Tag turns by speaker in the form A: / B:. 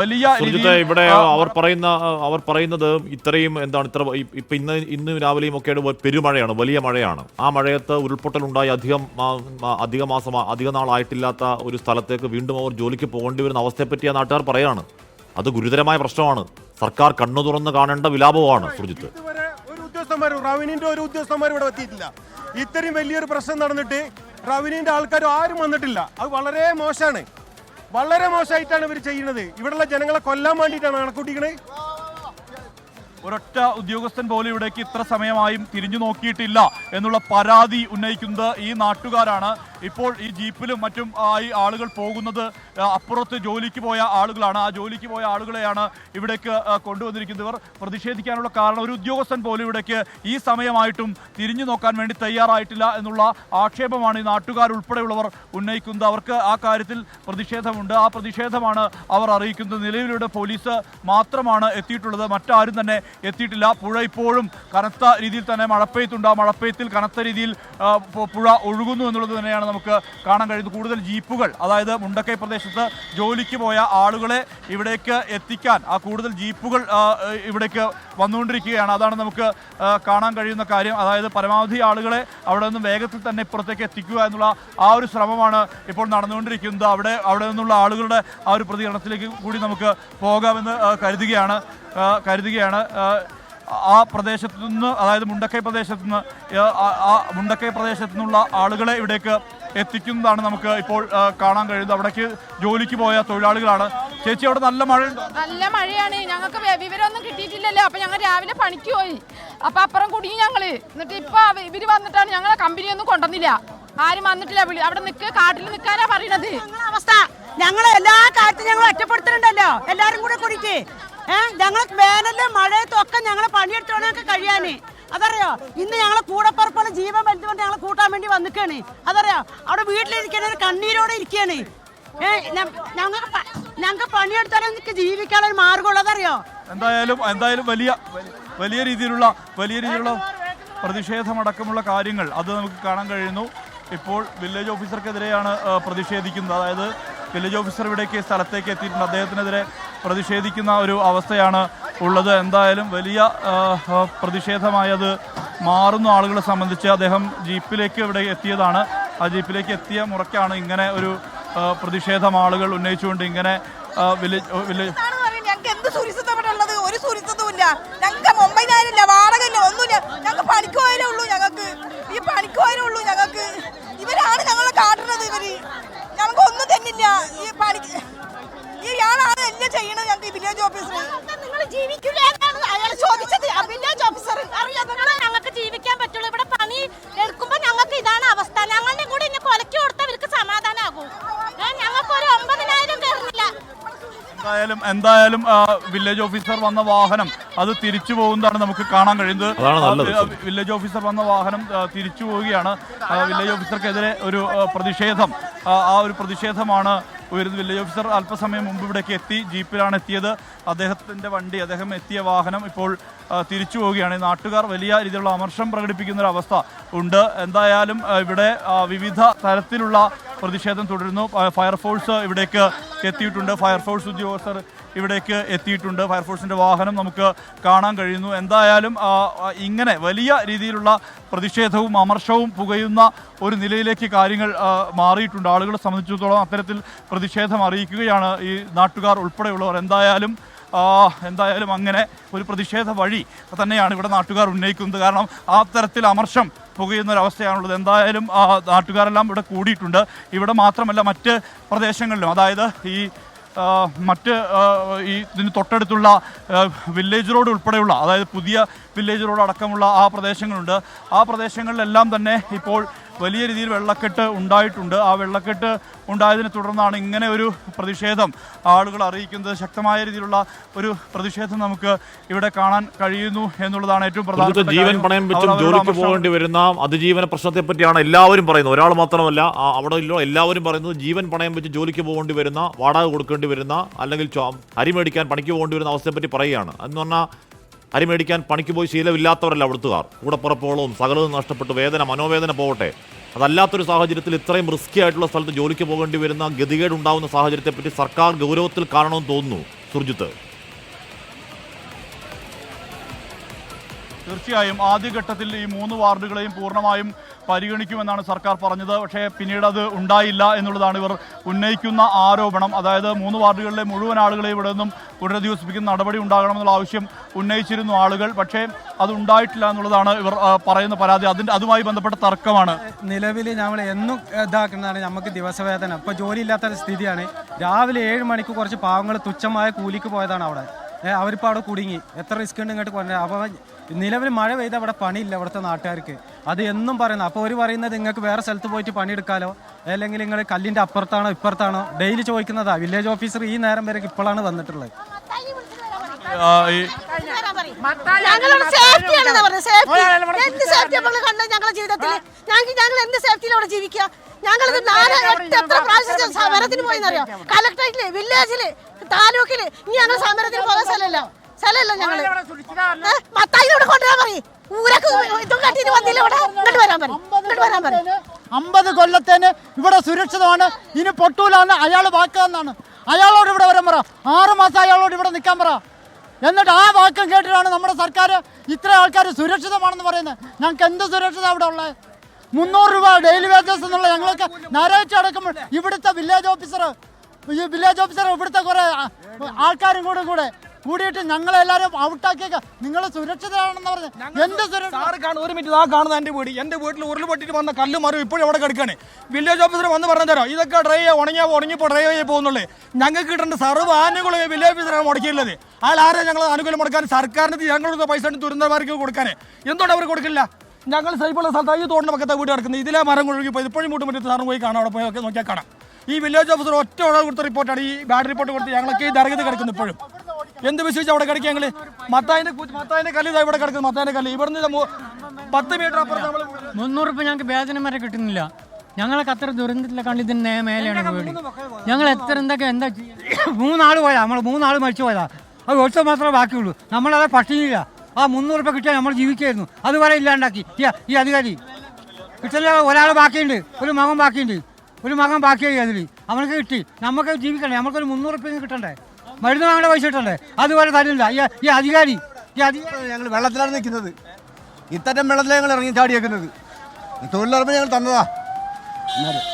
A: വലിയ
B: ഇവിടെ അവർ പറയുന്ന അവർ പറയുന്നത് ഇത്രയും എന്താണ് ഇത്ര ഇപ്പൊ ഇന്ന് ഇന്ന് രാവിലെയും ഒക്കെ പെരുമഴയാണ് വലിയ മഴയാണ്. ആ മഴയത്ത് ഉരുൾപൊട്ടലുണ്ടായി അധികം അധിക മാസം അധിക നാളായിട്ടില്ലാത്ത ഒരു സ്ഥലത്തേക്ക് വീണ്ടും അവർ ജോലിക്ക് പോകേണ്ടി വരുന്ന അവസ്ഥയെപ്പറ്റി ആ നാട്ടുകാർ പറയാണ്. അത് ഗുരുതരമായ പ്രശ്നമാണ്. സർക്കാർ കണ്ണു തുറന്ന് കാണേണ്ട വിലാപമാണ് സുർജിത്ത്.
C: ഇതുവരെ ഒരു റവന്യൂന്റെ ഒരു ഇവിടെ എത്തിയിട്ടില്ല. ഇത്രയും വലിയൊരു പ്രശ്നം നടന്നിട്ട് റവന്യൂന്റെ ആൾക്കാർ ആരും വന്നിട്ടില്ല. അത് വളരെ മോശമാണ്. വളരെ മോശമായിട്ടാണ് ഇവർ ചെയ്യുന്നത്. ഇവിടെയുള്ള ജനങ്ങളെ കൊല്ലാൻ വേണ്ടിയിട്ടാണ് കണക്കൂട്ടിക്കണേ
A: ഒരൊറ്റ ഉദ്യോഗസ്ഥൻ പോലും ഇവിടേക്ക് ഇത്ര സമയമായും തിരിഞ്ഞു നോക്കിയിട്ടില്ല എന്നുള്ള പരാതി ഉന്നയിക്കുന്നത് ഈ നാട്ടുകാരാണ്. ഇപ്പോൾ ഈ ജീപ്പിലും മറ്റും ആയി ആളുകൾ പോകുന്നത് അപ്പുറത്ത് ജോലിക്ക് പോയ ആളുകളാണ്. ആ ജോലിക്ക് പോയ ആളുകളെയാണ് ഇവിടേക്ക് കൊണ്ടുവന്നിരിക്കുന്നവർ പ്രതിഷേധിക്കാനുള്ള കാരണം ഒരു ഉദ്യോഗസ്ഥൻ പോലും ഇവിടേക്ക് ഈ സമയമായിട്ടും തിരിഞ്ഞു നോക്കാൻ വേണ്ടി തയ്യാറായിട്ടില്ല എന്നുള്ള ആക്ഷേപമാണ് ഈ നാട്ടുകാരുൾപ്പെടെയുള്ളവർ ഉന്നയിക്കുന്നത്. അവർക്ക് ആ കാര്യത്തിൽ പ്രതിഷേധമുണ്ട്. ആ പ്രതിഷേധമാണ് അവർ അറിയിക്കുന്നത്. നിലവിലൂടെ പോലീസ് മാത്രമാണ് എത്തിയിട്ടുള്ളത്. മറ്റാരും തന്നെ എത്തിയിട്ടില്ല. പുഴ ഇപ്പോഴും കനത്ത രീതിയിൽ തന്നെ മഴപ്പെയ്ത്തുണ്ട് ആ മഴപ്പെയ്ത്തിൽ കനത്ത രീതിയിൽ പുഴ ഒഴുകുന്നു എന്നുള്ളത് തന്നെയാണ് നമുക്ക് കാണാൻ കഴിയുന്നത് കൂടുതൽ ജീപ്പുകൾ അതായത് മുണ്ടക്കൈ പ്രദേശത്ത് ജോലിക്ക് പോയ ആളുകളെ ഇവിടേക്ക് എത്തിക്കാൻ ആ കൂടുതൽ ജീപ്പുകൾ ഇവിടേക്ക് വന്നുകൊണ്ടിരിക്കുകയാണ്. അതാണ് നമുക്ക് കാണാൻ കഴിയുന്ന കാര്യം. അതായത് പരമാവധി ആളുകളെ അവിടെ നിന്ന് വേഗത്തിൽ തന്നെ ഇപ്പുറത്തേക്ക് എത്തിക്കുക എന്നുള്ള ആ ഒരു ശ്രമമാണ് ഇപ്പോൾ നടന്നുകൊണ്ടിരിക്കുന്നത്. അവിടെ അവിടെ നിന്നുള്ള ആളുകളുടെ ആ ഒരു പ്രതികരണത്തിലേക്ക് കൂടി നമുക്ക് പോകാമെന്ന് കരുതുകയാണ് കരുതുകയാണ്. ആ, പ്രദേശത്തു നിന്ന് അതായത് മുണ്ടക്കൈ പ്രദേശത്തു നിന്ന് ആ മുണ്ടക്കൈ പ്രദേശത്തു നിന്നുള്ള ആളുകളെ ഇവിടേക്ക് എത്തിക്കുന്നതാണ് നമുക്ക് ഇപ്പോൾ കാണാൻ കഴിയുന്നത്. അവിടേക്ക് ജോലിക്ക് പോയ തൊഴിലാളികളാണ്. ചേച്ചി അവിടെ നല്ല മഴ
D: നല്ല മഴയാണ്. ഞങ്ങൾക്ക് വിവരമൊന്നും കിട്ടിയിട്ടില്ലല്ലോ. അപ്പൊ ഞങ്ങൾ രാവിലെ പണിക്ക് പോയി. അപ്പൊ അപ്പുറം കുടുങ്ങി ഞങ്ങൾ. എന്നിട്ട് ഇപ്പൊ ഇവർ വന്നിട്ടാണ് ഞങ്ങളെ കമ്പനിയൊന്നും കൊണ്ടുവന്നില്ല. ആരും വന്നിട്ടില്ല വിളി. അവിടെ നിൽക്ക് കാട്ടിൽ നിൽക്കാനാ പറയണത്.
E: അവസ്ഥ. ഞങ്ങൾ എല്ലാ കാര്യത്തിലും ഞങ്ങൾ ഒറ്റപ്പെടുത്തുന്നുണ്ടല്ലോ എല്ലാരും കൂടെ കൂടിയിട്ട്. ഏഹ് ഞങ്ങൾ വേനലും മഴയത്തും ഒക്കെ ഞങ്ങളെ പണിയെടുത്തോണൊക്കെ കഴിയാന്. അതറിയോ? ഇന്ന് ഞങ്ങളെ കൂടപ്പറപ്പുള്ള ജീവൻ വലുതുകൊണ്ട് ഞങ്ങളെ കൂട്ടാൻ വേണ്ടി വന്നിക്കാണ്. അതറിയോ? അവിടെ വീട്ടിലിരിക്കണ കണ്ണീരോടെ ഇരിക്കുകയാണ് ഏഹ് ഞങ്ങൾക്ക് ഞങ്ങൾക്ക് പണിയെടുത്താലും നിങ്ങൾക്ക് ജീവിക്കാനുള്ള ഒരു മാർഗമുള്ളൂ അതറിയോ?
A: എന്തായാലും എന്തായാലും വലിയ വലിയ രീതിയിലുള്ള വലിയ രീതിയിലുള്ള പ്രതിഷേധമടക്കമുള്ള കാര്യങ്ങൾ അത് നമുക്ക് കാണാൻ കഴിയുന്നു. ഇപ്പോൾ വില്ലേജ് ഓഫീസർക്കെതിരെയാണ് പ്രതിഷേധിക്കുന്നത്. അതായത് വില്ലേജ് ഓഫീസർ ഇവിടേക്ക് സ്ഥലത്തേക്ക് എത്തിയിട്ടുണ്ട്. അദ്ദേഹത്തിനെതിരെ പ്രതിഷേധിക്കുന്ന ഒരു അവസ്ഥയാണ് ഉള്ളത്. എന്തായാലും വലിയ പ്രതിഷേധമായി അത് മാറുന്ന ആളുകളെ സംബന്ധിച്ച്. അദ്ദേഹം ജീപ്പിലേക്ക് ഇവിടെ എത്തിയതാണ്. ആ ജീപ്പിലേക്ക് എത്തിയ മുറയ്ക്കാണ് ഇങ്ങനെ ഒരു പ്രതിഷേധം ആളുകൾ ഉന്നയിച്ചുകൊണ്ട് ഇങ്ങനെ?
F: ഞങ്ങൾക്ക് എന്ത് ഒരു ഒന്നുമില്ല. ഉള്ളൂ ഈ ഉള്ളൂ ഇവരാണ് ഞങ്ങളെ കാട്ടുന്നത് ഇവർ. ഞങ്ങൾക്ക് ഒന്നും തന്നില്ല. ഈ പണിക്ക് ഇയാളാണ് എല്ലാം ചെയ്യണത് ഞങ്ങൾക്ക് വില്ലേജ് ഓഫീസിൽ
E: നിങ്ങൾ ജീവിക്കില്ല എന്നാണ് അയാൾ ചോദിച്ചത് വില്ലേജ് ഓഫീസർ അറിയാം നിങ്ങളെ ഞങ്ങൾക്ക് ജീവിക്കാൻ പറ്റുള്ളൂ ഇവിടെ പണി എടുക്കുമ്പോ ഞങ്ങൾക്ക് ഇതാണ് അവസ്ഥ ഞങ്ങളുടെ കൂടെ ഇന്നെ കൊലക്കി കൊടുത്താൽ ഇവർക്ക് സമാധാനമാകും ഞങ്ങൾക്ക് ഒരു ഒമ്പതിനായിരം കയറുന്നില്ല
A: എന്തായാലും വില്ലേജ് ഓഫീസർ വന്ന വാഹനം അത് തിരിച്ചു പോകുന്നതാണ് നമുക്ക് കാണാൻ കഴിയുന്നത്. വില്ലേജ് ഓഫീസർ വന്ന വാഹനം തിരിച്ചു പോവുകയാണ്. വില്ലേജ് ഓഫീസർക്കെതിരെ ഒരു പ്രതിഷേധം. ആ, ഒരു പ്രതിഷേധമാണ് ഉയരുന്നത്. വില്ലേജ് ഓഫീസർ അല്പസമയം മുമ്പ് ഇവിടേക്ക് എത്തി ജീപ്പിലാണ് എത്തിയത്. അദ്ദേഹത്തിന്റെ വണ്ടി അദ്ദേഹം എത്തിയ വാഹനം ഇപ്പോൾ തിരിച്ചു പോവുകയാണ്. നാട്ടുകാർ വലിയ രീതിയിലുള്ള അമർഷം പ്രകടിപ്പിക്കുന്ന ഒരു അവസ്ഥ ഉണ്ട്. എന്തായാലും ഇവിടെ വിവിധ തരത്തിലുള്ള പ്രതിഷേധം തുടരുന്നു. ഫയർഫോഴ്സ് ഇവിടേക്ക് എത്തിയിട്ടുണ്ട്. ഫയർഫോഴ്സ് ഉദ്യോഗസ്ഥർ ഇവിടേക്ക് എത്തിയിട്ടുണ്ട്. ഫയർഫോഴ്സിന്റെ വാഹനം നമുക്ക് കാണാൻ കഴിയുന്നു. എന്തായാലും ഇങ്ങനെ വലിയ രീതിയിലുള്ള പ്രതിഷേധവും അമർഷവും പുകയുന്ന ഒരു നിലയിലേക്ക് കാര്യങ്ങൾ മാറിയിട്ടുണ്ട്. ആളുകളെ സംബന്ധിച്ചിടത്തോളം അത്തരത്തിൽ പ്രതിഷേധം അറിയിക്കുകയാണ് ഈ നാട്ടുകാർ ഉൾപ്പെടെയുള്ളവർ. എന്തായാലും എന്തായാലും അങ്ങനെ ഒരു പ്രതിഷേധ വഴി തന്നെയാണ് ഇവിടെ നാട്ടുകാർ ഉന്നയിക്കുന്നത്. കാരണം ആ തരത്തിൽ അമർഷം പുകയുന്ന ഒരവസ്ഥയാണുള്ളത് എന്തായാലും ആ, നാട്ടുകാരെല്ലാം ഇവിടെ കൂടിയിട്ടുണ്ട്. ഇവിടെ മാത്രമല്ല മറ്റ് പ്രദേശങ്ങളിലും അതായത് ഈ മറ്റ് ഈ ഇതിന് തൊട്ടടുത്തുള്ള വില്ലേജ് റോഡ് ഉൾപ്പെടെയുള്ള അതായത് പുതിയ വില്ലേജ് റോഡ് അടക്കമുള്ള ആ പ്രദേശങ്ങളുണ്ട്. ആ പ്രദേശങ്ങളിലെല്ലാം തന്നെ ഇപ്പോൾ വലിയ രീതിയിൽ വെള്ളക്കെട്ട് ഉണ്ടായിട്ടുണ്ട്. ആ വെള്ളക്കെട്ട് ഉണ്ടായതിനെ തുടർന്നാണ് ഇങ്ങനെ ഒരു പ്രതിഷേധം ആളുകൾ അറിയിക്കുന്നത്. ശക്തമായ രീതിയിലുള്ള ഒരു പ്രതിഷേധം നമുക്ക് ഇവിടെ കാണാൻ കഴിയുന്നു എന്നുള്ളതാണ് ഏറ്റവും പ്രധാനപ്പെട്ട
B: ജീവൻ പണയം വെച്ചും ജോലിക്ക് പോകേണ്ടി വരുന്ന അതിജീവന പ്രശ്നത്തെ പറ്റിയാണ് എല്ലാവരും പറയുന്നത്. ഒരാൾ മാത്രമല്ല അവിടെ എല്ലാവരും പറയുന്നത് ജീവൻ പണയം വെച്ച് ജോലിക്ക് പോകേണ്ടി വരുന്ന വാടക കൊടുക്കേണ്ടി വരുന്ന അല്ലെങ്കിൽ ചോ- അരി മേടിക്കാൻ പണിക്ക് പോകേണ്ടി വരുന്ന അവസ്ഥയെ പറ്റി പറയുകയാണ്. എന്ന് പറഞ്ഞാൽ അരി മേടിക്കാൻ പണിക്ക് പോയി ശീലമില്ലാത്തവരല്ല അവിടുത്തുകാർ. കൂടപ്പുറപ്പുകളും സകലവും നഷ്ടപ്പെട്ടു. വേദന മനോവേദന പോകട്ടെ. അതല്ലാത്തൊരു സാഹചര്യത്തിൽ ഇത്രയും റിസ്കി ആയിട്ടുള്ള സ്ഥലത്ത് ജോലിക്ക് പോകേണ്ടി വരുന്ന ഗതികേട് ഉണ്ടാകുന്ന സാഹചര്യത്തെപ്പറ്റി സർക്കാർ ഗൗരവത്തിൽ കാണണമെന്ന് തോന്നുന്നു സുർജിത്ത്.
A: തീർച്ചയായും ആദ്യഘട്ടത്തിൽ ഈ മൂന്ന് വാർഡുകളെയും പൂർണമായും പരിഗണിക്കുമെന്നാണ് സർക്കാർ പറഞ്ഞത്. പക്ഷേ പിന്നീട് അത് ഉണ്ടായില്ല എന്നുള്ളതാണ് ഇവർ ഉന്നയിക്കുന്ന ആരോപണം. അതായത് മൂന്ന് വാർഡുകളിലെ മുഴുവൻ ആളുകളെയും ഇവിടെ നിന്നും പുനരധിവസിപ്പിക്കുന്ന നടപടി ഉണ്ടാകണമെന്നുള്ള ആവശ്യം ഉന്നയിച്ചിരുന്നു ആളുകൾ. പക്ഷേ അത് ഉണ്ടായിട്ടില്ല എന്നുള്ളതാണ് ഇവർ പറയുന്ന പരാതി. അതിന്റെ അതുമായി ബന്ധപ്പെട്ട തർക്കമാണ്.
G: നിലവിൽ നമ്മൾ എന്നും ഇതാക്കുന്നതാണ് നമുക്ക് ദിവസവേതനം. ഇപ്പോൾ ജോലി ഇല്ലാത്ത സ്ഥിതിയാണ്. രാവിലെ ഏഴ് മണിക്ക് കുറച്ച് പാവങ്ങൾ തുച്ഛമായ കൂലിക്ക് പോയതാണ് അവിടെ. അവരിപ്പോൾ അവിടെ കുടുങ്ങി. എത്ര റിസ്ക് ഉണ്ട് ഇങ്ങോട്ട് കൊണ്ടേ അപ്പോൾ നിലവിൽ മഴ പെയ്ത അവിടെ പണിയില്ല അവിടുത്തെ നാട്ടുകാർക്ക്. അത് എന്നും പറയുന്നത് അപ്പോൾ അവർ പറയുന്നത് നിങ്ങൾക്ക് വേറെ സ്ഥലത്ത് പോയിട്ട് പണിയെടുക്കാലോ? അല്ലെങ്കിൽ നിങ്ങൾ കല്ലിന്റെ അപ്പുറത്താണോ ഇപ്പുറത്താണോ? ഡെയിലി ചോദിക്കുന്നതാ. വില്ലേജ് ഓഫീസർ ഈ നേരം വരെ ഇപ്പോഴാണ് വന്നിട്ടുള്ളത്.
A: ആ, ഈ
E: ഞങ്ങളുടെ സേഫ്റ്റിയാണെന്ന് പറഞ്ഞത്. സേഫ്റ്റി എന്ത് സേഫ്റ്റി നമ്മൾ കണ്ടത് ഞങ്ങളുടെ ജീവിതത്തിൽ ഞങ്ങൾക്ക് ഞങ്ങൾ എന്ത് സേഫ്റ്റിയിൽ അവിടെ ജീവിക്കുക? ഞങ്ങൾ നാല് എട്ട് എത്ര പ്രാവശ്യം സമരത്തിന് പോയെന്നറിയോ? കളക്ടറേറ്റിൽ വില്ലേജിൽ താലൂക്കിൽ. ഇനി ഞങ്ങൾ സമരത്തിന് പോകാൻ സ്ഥലമല്ല സ്ഥലമല്ല ഞങ്ങൾ? മത്തായിനോട് കൊണ്ടുവരാൻ പറയും. ഊരക്ക് ഇതും കട്ടിട്ട് വന്നില്ല ഇവിടെ? ഇങ്ങോട്ട് വരാൻ പറയും. ഇങ്ങോട്ട് വരാൻ പറയും.
H: അമ്പത് കൊല്ലത്തേന് ഇവിടെ സുരക്ഷിതമാണ്. ഇനി പൊട്ടൂലാണ് അയാൾ വാക്കാന്നാണ്. അയാളോട് ഇവിടെ വരാൻ പറ. ആറ് മാസം അയാളോട് ഇവിടെ നിൽക്കാൻ പറ. എന്നിട്ട് ആ വാക്കം കേട്ടിട്ടാണ് നമ്മുടെ സർക്കാർ ഇത്ര ആൾക്കാർ സുരക്ഷിതമാണെന്ന് പറയുന്നത്. ഞങ്ങൾക്ക് എന്ത് സുരക്ഷിത അവിടെ ഉള്ളത് മുന്നൂറ് രൂപ ഡെയിലി വേജസ് എന്നുള്ള ഞങ്ങൾക്ക് ഞായറാഴ്ച അടക്കുമ്പോൾ ഇവിടുത്തെ വില്ലേജ് ഓഫീസർ ഈ വില്ലേജ് ഓഫീസർ ഇവിടുത്തെ കുറേ ആൾക്കാരും കൂടെ കൂടെ കൂടിയിട്ട് ഞങ്ങളെല്ലാരും ഔട്ടാക്കിയേക്ക. നിങ്ങൾ സുരക്ഷിതരാണെന്ന് പറഞ്ഞ്. എന്റെ സുരക്ഷ
I: സാറ് കാണും ഒരു മിനിറ്റ് ആ കാണുന്ന എന്റെ വീട്. എന്റെ വീട്ടിൽ ഉരുൾപൊട്ടിട്ട് വന്ന കല്ല് മറും ഇപ്പോഴും അവിടെ കിടക്കാണ് വില്ലേജ് ഓഫീസർ വന്ന് പറഞ്ഞു തരാം. ഇതൊക്കെ ഡ്രൈ ഉണങ്ങിയാ ഉണങ്ങിപ്പോ ഡ്രൈ ആയി പോകുന്നുള്ളൂ. ഞങ്ങൾക്ക് കിട്ടേണ്ട സർവ ആനുകൂല്യം വില്ലേജ് ഓഫീസറാണ് മുടക്കിയുള്ളത് അയാൾ ആരെ ഞങ്ങൾ ആനുകൂല്യം മുടക്കാൻ? സർക്കാരിന് ഞങ്ങളുടെ പൈസ ദുരന്തമാർക്ക് കൊടുക്കാനേ. എന്തുകൊണ്ട് അവർ കൊടുക്കില്ല? ഞങ്ങൾ സൈബുള്ള സ്ഥലത്ത് ഈ തോടിന്റെ പക്കത്തെ വീട് കിടക്കുന്നത്. ഇതിലെ മരം കൊഴുകി പോയി ഇപ്പോഴും മുട്ടും മുറ്റത്ത് സാറിന് പോയി കാണാം. അവിടെ പോയി ഒക്കെ നോക്കിയാൽ കാണാം. ഈ വില്ലേജ് ഓഫീസർ ഒറ്റ ഒരാൾ കൊടുത്ത റിപ്പോർട്ടാണ് ഈ ബാഡ് റിപ്പോർട്ട് കൊടുത്ത് ഞങ്ങളൊക്കെ ഈ ദർഗത്ത് കിടക്കുന്നു ഇപ്പോഴും. എന്ത് വിശ്വസിച്ച് അവിടെ കിടക്കുക ഞങ്ങൾ മത്തായിന്റെ മത്തായിന്റെ കല്ല് ഇതാ ഇവിടെ കിടക്കുന്നത് മത്തായിന്റെ കല്ല്. ഇവിടുന്ന് പത്ത് മീറ്റർ അപ്പുറത്ത് നമ്മൾ
J: മുന്നൂറ് രൂപ ഞങ്ങൾക്ക് വേതനം വരെ കിട്ടുന്നില്ല. ഞങ്ങളൊക്കെ അത്ര ദുരന്തത്തിലെ കണ്ടിതിന് മേലെയാണ് വീട്. ഞങ്ങൾ എത്ര എന്തൊക്കെ എന്താ? മൂന്നാൾ പോയതാ നമ്മൾ മൂന്നാൾ മരിച്ചു പോയതാ. അത് ഒറ്റ മാത്രമേ ബാക്കിയുള്ളൂ. നമ്മളത് പട്ടിണിയില്ല. ആ മുന്നൂറ് രൂപ കിട്ടിയാൽ നമ്മൾ ജീവിക്കായിരുന്നു അതുവരെ ഇല്ലാണ്ടാക്കി. ഈ ഈ അധികാരി. കിട്ടില്ല ഒരാൾ ബാക്കിയുണ്ട്. ഒരു മകൻ ബാക്കിയുണ്ട്. ഒരു മകൻ ബാക്കിയായി അതിൽ അവനക്ക് കിട്ടി. നമുക്ക് ജീവിക്കണ്ടേ? നമുക്കൊരു മുന്നൂറ് രൂപ കിട്ടണ്ടേ? മരുന്ന് വാങ്ങേണ്ട പൈസ കിട്ടണ്ടേ അതുപോലെ തരില്ല ഈ ഈ അധികാരി ഈ അധികാരി
H: ഞങ്ങൾ വെള്ളത്തിലാണ് നിൽക്കുന്നത്. ഇത്തരം വെള്ളത്തിലാണ് ഞങ്ങൾ ഇറങ്ങി ചാടിയേക്കുന്നത്. തൊഴിലുറപ്പ് ഞങ്ങൾ തന്നതാ. എന്നാലും